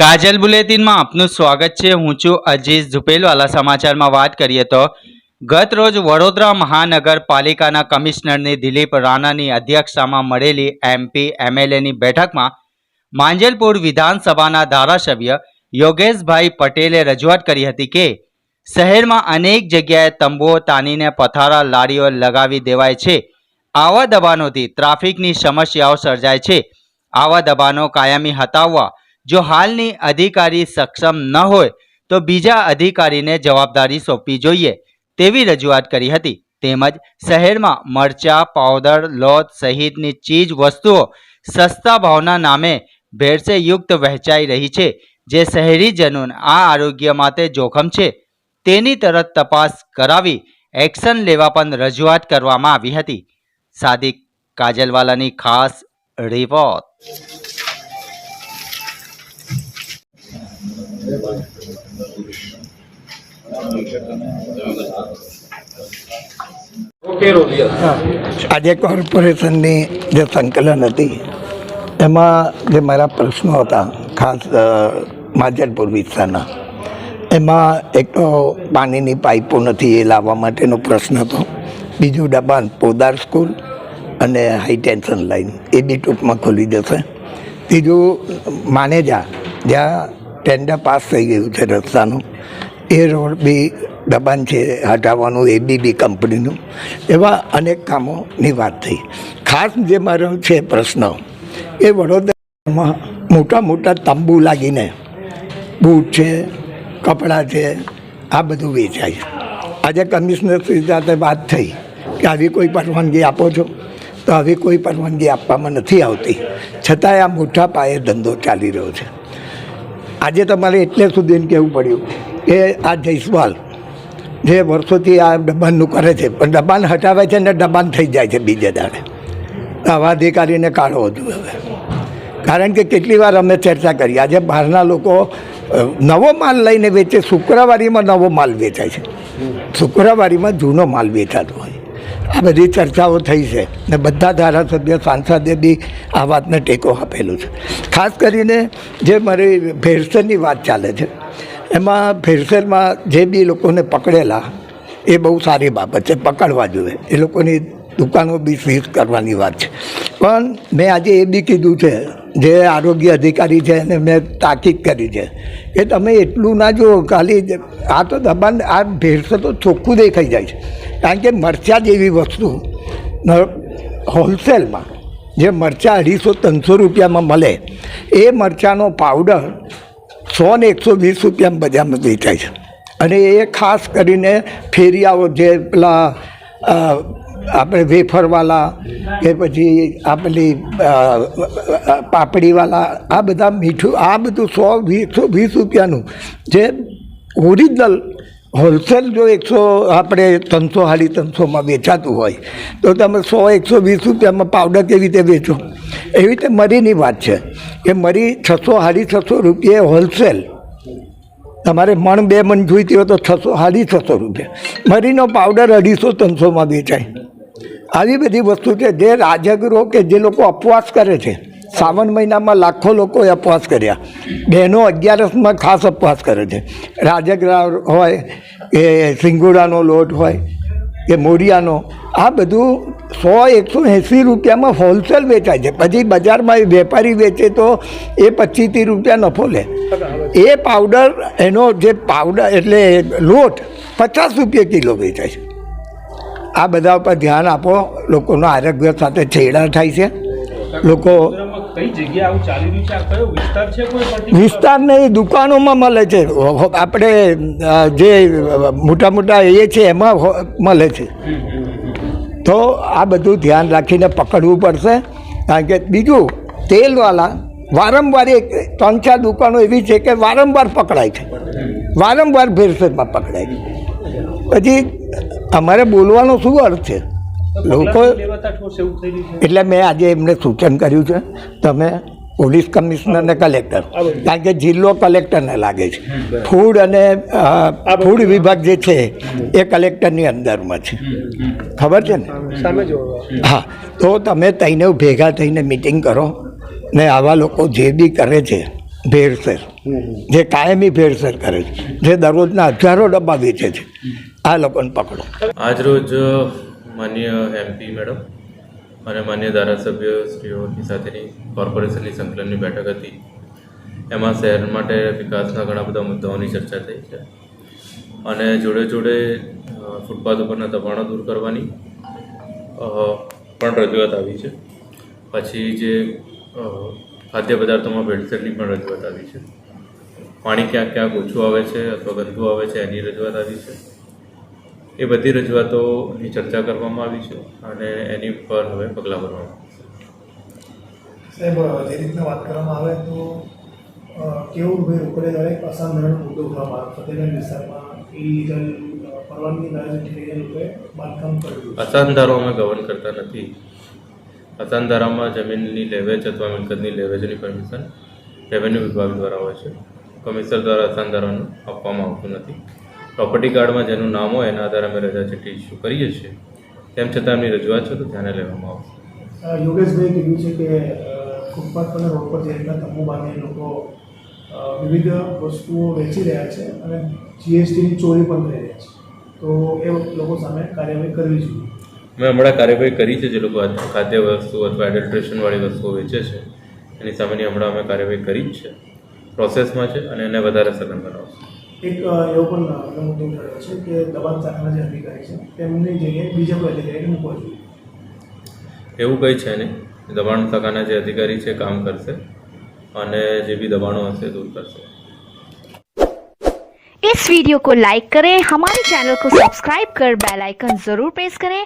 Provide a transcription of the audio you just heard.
કાજલ બુલેટિનમાં આપનું સ્વાગત છે. હું છું અજીઝ ઝુપેલવાલા. સમાચારમાં વાત કરીએ તો, ગત રોજ વડોદરા મહાનગરપાલિકાના કમિશનરની દિલીપ રાણાની અધ્યક્ષતામાં મળેલી એમપી એમએલએની બેઠકમાં માંજલપુર વિધાનસભાના ધારાસભ્ય યોગેશભાઈ પટેલે રજૂઆત કરી હતી કે, શહેરમાં અનેક જગ્યાએ તંબુઓ તાનીને પથારા લારીઓ લગાવી દેવાય છે. આવા દબાણોથી ટ્રાફિકની સમસ્યાઓ સર્જાય છે. આવા દબાણો કાયમી હટાવવા જો હાલની અધિકારી સક્ષમ ન હોય, તો બીજા અધિકારીને જવાબદારી સોંપવી જોઈએ તેવી રજૂઆત કરી હતી. તેમજ શહેરમાં મરચા, પાવડર, લોથ સહિતની ચીજ વસ્તુઓ સસ્તા ભાવના નામે ભેળસેયુક્ત વહેંચાઈ રહી છે, જે શહેરીજનોને આ આરોગ્ય માટે જોખમ છે. તેની તરત તપાસ કરાવી એક્શન લેવા પણ રજૂઆત કરવામાં આવી હતી. સાદિક કાજલવાલાની ખાસ રિપોર્ટ. આજે કોર્પોરેશનની જે સંકલન હતી, એમાં જે મારા પ્રશ્નો હતા, ખાસ માજલપુર વિસ્તારના, એમાં એક તો પાણીની પાઇપો નથી એ લાવવા માટેનો પ્રશ્ન હતો. બીજું ડબાન પોદાર સ્કૂલ અને હાઈ ટેન્શન લાઈન એ બી ટૂંકમાં ખોલી જશે. ત્રીજું, માનેજા, જ્યાં ટેન્ડર પાસ થઈ ગયું છે રસ્તાનું. એ રોડ બી દબાણ છે હટાવવાનું, એ બી બી કંપનીનું. એવા અનેક કામોની વાત થઈ. ખાસ જે મારો છે પ્રશ્ન, એ વડોદરામાં મોટા મોટા તંબુ લાગીને બૂટ છે, કપડાં છે, આ બધું વેચાય. આજે કમિશનર શ્રી સાથે વાત થઈ કે આવી કોઈ પરવાનગી આપો છો? તો આવી કોઈ પરવાનગી આપવામાં નથી આવતી. છતાંય આ મોટા પાયે ધંધો ચાલી રહ્યો છે. આજે તમારે એટલે સુધી કહેવું પડ્યું કે આ જયસ્વાલ જે વર્ષોથી આ દબાણનું કરે છે, પણ દબાણ હટાવે છે ને દબાણ થઈ જાય છે બીજે દાડે. આવા અધિકારીને કાઢો હતું હવે. કારણ કે કેટલી વાર અમે ચર્ચા કરી. આજે બહારના લોકો નવો માલ લઈને વેચે, શુક્રવારીમાં નવો માલ વેચાય છે. શુક્રવારીમાં જૂનો માલ વેચાતો હોય. આ બધી ચર્ચાઓ થઈ છે ને બધા ધારાસભ્ય, સાંસદે બી આ વાતને ટેકો આપેલો છે. ખાસ કરીને જે મારી ભેરસેરની વાત ચાલે છે, એમાં ભેરસેરમાં જે બી લોકોને પકડેલા, એ બહુ સારી બાબત છે, પકડવા જોઈએ. એ લોકોની દુકાનો બી સીઝ કરવાની વાત છે. પણ મેં આજે એ બી કીધું છે, જે આરોગ્ય અધિકારી છે એને મેં તાકીદ કરી છે કે તમે એટલું ના જુઓ, ખાલી આ તો દબાણ, આ ભેળસેળ તો ચોખ્ખું દેખાઈ જાય છે. કારણ કે મરચાં જેવી વસ્તુ હોલસેલમાં જે મરચાં અઢીસો, ત્રણસો રૂપિયામાં મળે, એ મરચાંનો પાવડર સો ને એકસો વીસ રૂપિયામાં બજારમાં વેચાય છે. અને એ ખાસ કરીને ફેરિયાઓ જે પેલા આપણે વેફરવાલા કે પછી આપણી પાપડીવાલા, આ બધા મીઠું, આ બધું સો વીસો વીસ રૂપિયાનું. જે ઓરિજિનલ હોલસેલ જો એકસો, આપણે ત્રણસો સાડી ત્રણસોમાં વેચાતું હોય, તો તમે સો, એકસો વીસ રૂપિયામાં પાવડર કેવી રીતે વેચો? એવી રીતે મરીની વાત છે કે મરી છસો સાડી છસો રૂપિયે હોલસેલ. તમારે મણ બે મણ જોઈતી હોય તો છસો સાડી છસો રૂપિયા. મરીનો પાવડર અઢીસો ત્રણસોમાં વેચાય. આવી બધી વસ્તુ છે જે રાજગરો કે જે લોકો અપવાસ કરે છે. શ્રાવણ મહિનામાં લાખો લોકોએ અપવાસ કર્યા. બહેનો અગિયારસમાં ખાસ અપવાસ કરે છે. રાજગરા હોય કે સિંગોડાનો લોટ હોય કે મોરિયાનો આ બધું સો એકસો એંસી રૂપિયામાં હોલસેલ વેચાય છે. પછી બજારમાં એ વેપારી વેચે તો એ પચીસ ત્રીસ રૂપિયા નફો લે. એ પાવડર એનો જે પાવડર એટલે લોટ પચાસ રૂપિયા કિલો વેચાય છે. આ બધા ઉપર ધ્યાન આપો. લોકોના આરોગ્ય સાથે છેડા થાય છે. લોકો વિસ્તાર નહીં દુકાનોમાં મળે છે. આપણે જે મોટા મોટા એ છે એમાં મળે છે. તો આ બધું ધ્યાન રાખીને પકડવું પડશે. કારણ કે બીજું તેલવાળા વારંવાર એક ત્રણ ચાર દુકાનો એવી છે કે વારંવાર પકડાય છે. વારંવાર ભેળસેળમાં પકડાય છે. પછી અમારે બોલવાનો શું અર્થ છે? લોકો એટલે મેં આજે એમને સૂચન કર્યું છે તમે પોલીસ કમિશનર ને કલેક્ટર કારણ કે જિલ્લો કલેક્ટરને લાગે છે. ફૂડ અને ફૂડ વિભાગ જે છે એ કલેક્ટરની અંદરમાં છે. ખબર છે ને? હા તો તમે તઈને ભેગા થઈને મિટિંગ કરો ને આવા લોકો જે બી કરે છે ભેળસેળ. જે કાયમી ભેળસેળ કરે છે, જે દરરોજના હજારો ડબ્બા વેચે છે, આ લોકોને પકડો. આજરોજ માન્ય એમપી મેડમ અને માન્ય ધારાસભ્ય શ્રીઓની સાથેની કોર્પોરેશનની સંકલનની બેઠક હતી. એમાં શહેર માટે વિકાસના ઘણા બધા મુદ્દાઓની ચર્ચા થઈ છે. અને જોડે જોડે ફૂટપાથ ઉપરના દબાણો દૂર કરવાની પણ રજૂઆત આવી છે. પછી જે ખાદ્ય પદાર્થોમાં ભેળસેળની પણ રજૂઆત આવી છે. પાણી ક્યાંક ક્યાંક ઓછું આવે છે અથવા ગંદુ આવે છે એની રજૂઆત આવી છે? એ બધી રજૂઆતોની ચર્ચા કરવામાં આવી છે અને એની ઉપર હવે પગલાં ભરવામાં સાહેબ જે રીતના વાત કરવામાં આવે તો કેવું ભાઈ ઉકેલે દરેક અસાધારણ મુદ્દો ઉઠાવવામાં આવે ફતેગંજ વિસ્તારમાં ઇલીગલ પરવાનગી ના લોકોએ બાંધકામ કર્યું છે. અમે ગવર્ન કરતા નથી. અસાનધારામાં જમીનની લેવેચ અથવા મિલકતની લેવેચની પરમિશન રેવન્યુ વિભાગ દ્વારા હોય છે. કમિશનર દ્વારા સંધારણ આપવામાં આવતું નથી. પ્રોપર્ટી કાર્ડમાં જેનું નામ હોય એના આધારે અમે રજા ચીઠ્ઠી ઇસ્યુ કરીએ છીએ. તેમ છતાં એમની રજૂઆત છે તો ધ્યાને લેવામાં આવશે. યોગેશભાઈ કીધું છે કે ફૂટપાથ પર રોડ પર જે રીતના તંબુ બાંધી લોકો વિવિધ વસ્તુઓ વેચી રહ્યા છે અને જીએસટીની ચોરી પણ થઈ રહી છે. તો એ લોકો સામે કાર્યવાહી કરવી જોઈએ. મેં હમણાં કાર્યવાહી કરી છે જે લોકો ખાદ્ય વસ્તુ અથવા એડલ્ટ્રેશનવાળી વસ્તુઓ વેચે છે. એની સામેની હમણાં અમે કાર્યવાહી કરી જ છે. પ્રોસેસમાં છે અને એને વધારે સઘન બનાવશે એક અ, એવો પણ અ, મુદ્દો ઉઠાવ્યો છે કે દબાણ શાખાના જે અધિકારી છે તેમની જગ્યાએ બીજા કોઈ અધિકારીને મૂકવા જોઈએ એવું કંઈ છે નહીં દબાણ શાખાના જે અધિકારી છે કામ કરશે અને જે બી દબાણો હશે દૂર કરશે इस वीडियो को लाइक करें हमारे चैनल को सब्सक्राइब कर बेल आइकन जरूर प्रेस करें